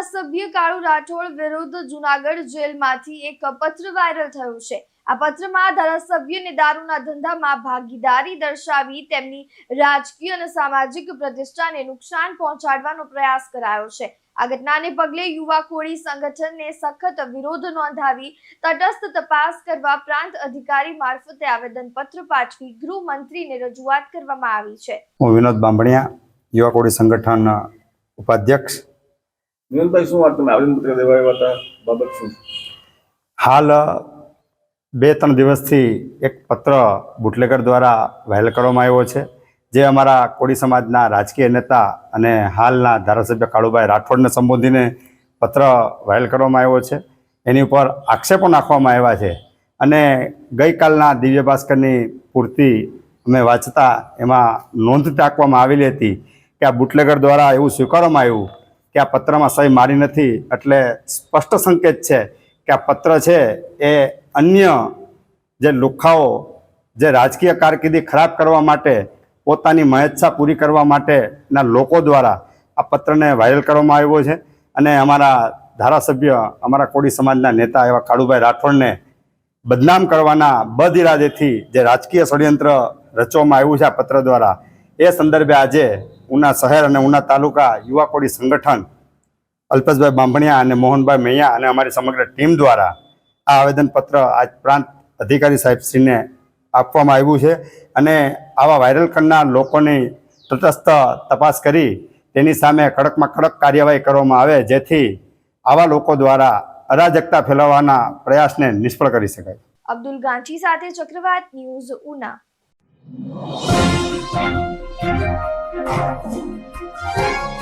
ધારાસભ્ય કાળુ રાઠોડ વિરુદ્ધ જુનાગઢ જેલમાંથી એક પત્ર વાયરલ થયો છે. આ પત્રમાં ધારાસભ્યને દારૂના ધંધામાં ભાગીદારી દર્શાવી તેમની રાજકીય અને સામાજિક પ્રતિષ્ઠાને નુકસાન પહોંચાડવાનો પ્રયાસ કરાયો છે. આ ઘટનાને પગલે યુવા કોળી સંગઠનને સખત વિરોધ નોંધાવી તટસ્થ તપાસ કરવા પ્રાંત અધિકારી મારફતે આવેદનપત્ર પાઠવી ગૃહમંત્રીને રજૂઆત કરવામાં આવી છે. હું વિનોદ બાંભણિયા, યુવા કોળી સંગઠન ઉપાધ્યક્ષ વિનોદભાઈ શું વાત તમે આવેદનપત્ર દેવા આવ્યા હતા બાબત શું? હાલ બે ત્રણ દિવસથી એક પત્ર બુટલેગર દ્વારા વહેલ કરવામાં આવ્યો છે, જે અમારા કોળી સમાજના રાજકીય નેતા અને હાલના ધારાસભ્ય કાળુભાઈ રાઠોડને સંબોધીને પત્ર વહેલ કરવામાં આવ્યો છે. એની ઉપર આક્ષેપો નાખવામાં આવ્યા છે અને ગઈકાલના દિવ્ય ભાસ્કરની પૂર્તિ અમે વાંચતા એમાં નોંધ ટાંકવામાં આવેલી હતી કે આ બુટલેગર દ્વારા એવું સ્વીકારવામાં આવ્યું કે આ પત્રમાં સહી મારી નથી, એટલે સ્પષ્ટ સંકેત છે કે આ પત્ર છે એ અન્ય જે લુખાઓ, જે રાજકીય કારકિર્દી ખરાબ કરવા માટે, પોતાની મહેચ્છા પૂરી કરવા માટેના લોકો દ્વારા આ પત્રને વાયરલ કરવામાં આવ્યો છે. અને અમારા ધારાસભ્ય, અમારા કોળી સમાજના નેતા એવા કાળુભાઈ રાઠોડને બદનામ કરવાના બદ ઇરાદેથી જે રાજકીય ષડયંત્ર રચવામાં આવ્યું છે આ પત્ર દ્વારા, એ સંદર્ભે આજે ઉના શહેર અને ઉના તાલુકા યુવા કોડી સંગઠન અલ્પેશભાઈ બાંભણિયા અને મોહનભાઈ મૈયા અને અમારી સમગ્ર ટીમ દ્વારા આ આવેદનપત્ર આજ પ્રાંત અધિકારી સાહેબશ્રીને આપવામાં આવ્યું છે અને આવા વાયરલ કરનાર લોકોની તટસ્થ તપાસ કરી તેની સામે કડકમાં કડક કાર્યવાહી કરવામાં આવે જેથી આવા લોકો દ્વારા અરાજકતા ફેલાવવાના પ્રયાસને નિષ્ફળ કરી શકાય. અબ્દુલ ગાંચી સાથે ચક્રવાત ન્યૂઝ ઉના. Thank you.